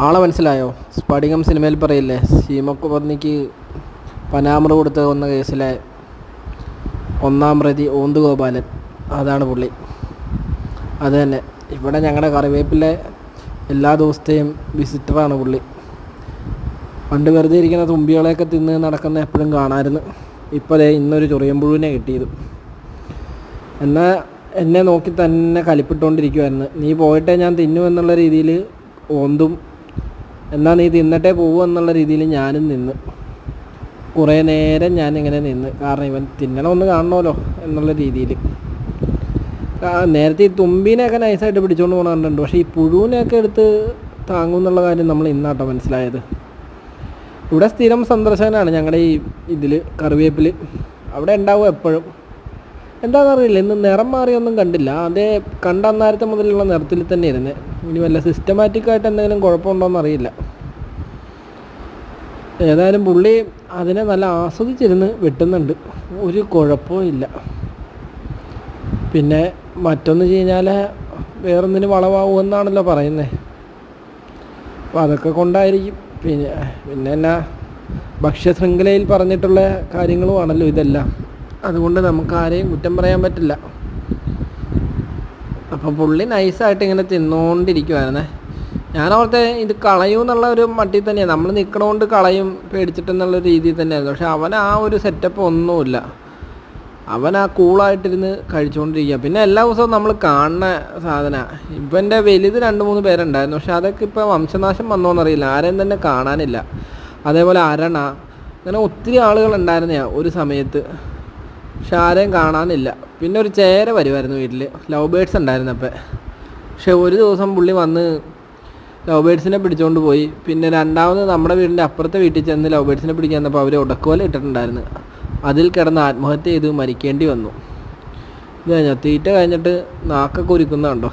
ആളെ മനസ്സിലായോ? സ്ഫടികം സിനിമയിൽ പറയില്ലേ സീമക്ക് പത്നിക്ക് പനാമറ കൊടുത്ത് വന്ന കേസിലെ ഒന്നാം പ്രതി ഓന്ത് ഗോപാലൻ അതാണ് പുള്ളി. അത് തന്നെ. ഇവിടെ ഞങ്ങളുടെ കറിവേപ്പിലെ എല്ലാ ദിവസത്തെയും വിസിറ്ററാണ് പുള്ളി. പണ്ട് വെറുതെ ഇരിക്കുന്ന തുമ്പികളെയൊക്കെ തിന്ന് നടക്കുന്ന എപ്പോഴും കാണാമായിരുന്നു ഇപ്പോൾ ഇന്നൊരു ചൊറിയമ്പുഴുവിനെ കിട്ടിയത്. എന്നാൽ എന്നെ നോക്കി തന്നെ കലിപ്പിട്ടുകൊണ്ടിരിക്കുമായിരുന്നു നീ പോയിട്ടേ ഞാൻ തിന്നു എന്നുള്ള രീതിയിൽ ഓന്തും എന്നാൽ നീ തിന്നിട്ടേ പോവൂ എന്നുള്ള രീതിയിൽ ഞാനും നിന്ന്. കുറേ നേരം ഞാനിങ്ങനെ നിന്ന്. കാരണം ഇവൻ തിന്നണമെന്ന് കാണണമല്ലോ എന്നുള്ള രീതിയിൽ. നേരത്തെ ഈ തുമ്പീനെയൊക്കെ നൈസായിട്ട് പിടിച്ചുകൊണ്ട് പോകണം പക്ഷേ ഈ പുഴുവിനെയൊക്കെ എടുത്ത് താങ്ങും എന്നുള്ള കാര്യം നമ്മൾ ഇന്നാട്ടോ മനസ്സിലായത്. ഇവിടെ സ്ഥിരം സന്ദർശകനാണ് ഞങ്ങളുടെ ഈ ഇതിൽ കറിവേപ്പിൽ അവിടെ ഉണ്ടാവും എപ്പോഴും. എന്താണെന്നറിയില്ല ഇന്ന് നിറം മാറിയൊന്നും കണ്ടില്ല. അതേ കണ്ട അന്നേരത്തെ മുതലുള്ള നിറത്തിൽ തന്നെ ഇരുന്ന്. ഇനി വല്ല സിസ്റ്റമാറ്റിക്കായിട്ട് എന്തെങ്കിലും കുഴപ്പമുണ്ടോയെന്ന് അറിയില്ല ഏതായാലും പുള്ളി അതിനെ നല്ല ആസ്വദിച്ചിരുന്ന് വെട്ടുന്നുണ്ട്. ഒരു കുഴപ്പവും ഇല്ല. പിന്നെ മറ്റൊന്ന് കഴിഞ്ഞാൽ വേറൊന്നിന് വളവാകുമെന്നാണല്ലോ പറയുന്നത് അപ്പോൾ അതൊക്കെ കൊണ്ടായിരിക്കും. പിന്നെ പിന്നെ എന്നാ ഭക്ഷ്യശൃംഖലയിൽ പറഞ്ഞിട്ടുള്ള കാര്യങ്ങളുമാണല്ലോ ഇതെല്ലാം. അതുകൊണ്ട് നമുക്ക് ആരെയും കുറ്റം പറയാൻ പറ്റില്ല. അപ്പം പുള്ളി നൈസായിട്ട് ഇങ്ങനെ തിന്നുകൊണ്ടിരിക്കുവായിരുന്നേ ഞാൻ ഓർത്തെ ഇത് കളയും എന്നുള്ള ഒരു മട്ടിൽ തന്നെയാണ് നമ്മൾ നിൽക്കണോണ്ട് കളയും പേടിച്ചിട്ടെന്നുള്ള രീതിയിൽ തന്നെയായിരുന്നു. പക്ഷെ അവൻ ആ ഒരു സെറ്റപ്പ് ഒന്നുമില്ല. അവൻ ആ കൂളായിട്ടിരുന്ന് കഴിച്ചുകൊണ്ടിരിക്കുക പിന്നെ എല്ലാ ദിവസവും നമ്മൾ കാണുന്ന സാധന. ഇപ്പം എന്റെ വലുത് രണ്ട് മൂന്ന് പേരുണ്ടായിരുന്നു. പക്ഷെ അതൊക്കെ ഇപ്പോൾ വംശനാശം വന്നോന്നറിയില്ല. ആരെയും തന്നെ കാണാനില്ല. അതേപോലെ അരണ. അങ്ങനെ ഒത്തിരി ആളുകൾ ഉണ്ടായിരുന്നയാ ഒരു സമയത്ത്. പക്ഷെ ആരെയും കാണാനില്ല. പിന്നെ ഒരു ചേര വരുമായിരുന്നു വീട്ടിൽ ലവ് ബേഡ്സ് ഉണ്ടായിരുന്നപ്പോൾ പക്ഷെ ഒരു ദിവസം പുള്ളി വന്ന് ലവ് ബേഡ്സിനെ പിടിച്ചുകൊണ്ട് പോയി. പിന്നെ രണ്ടാമത് നമ്മുടെ വീടിന്റെ അപ്പുറത്തെ വീട്ടിൽ ചെന്ന് ലവ് ബേഡ്സിനെ പിടിക്കാൻ വന്നപ്പോൾ അവർ ഉടക്കുവല ഇട്ടിട്ടുണ്ടായിരുന്നു. അതിൽ കിടന്ന് ആത്മഹത്യ ചെയ്ത് മരിക്കേണ്ടി വന്നു. ഇത് കഴിഞ്ഞാൽ തീറ്റ കഴിഞ്ഞിട്ട് നാക്കൊക്കെ ഉരുക്കുന്നുണ്ടോ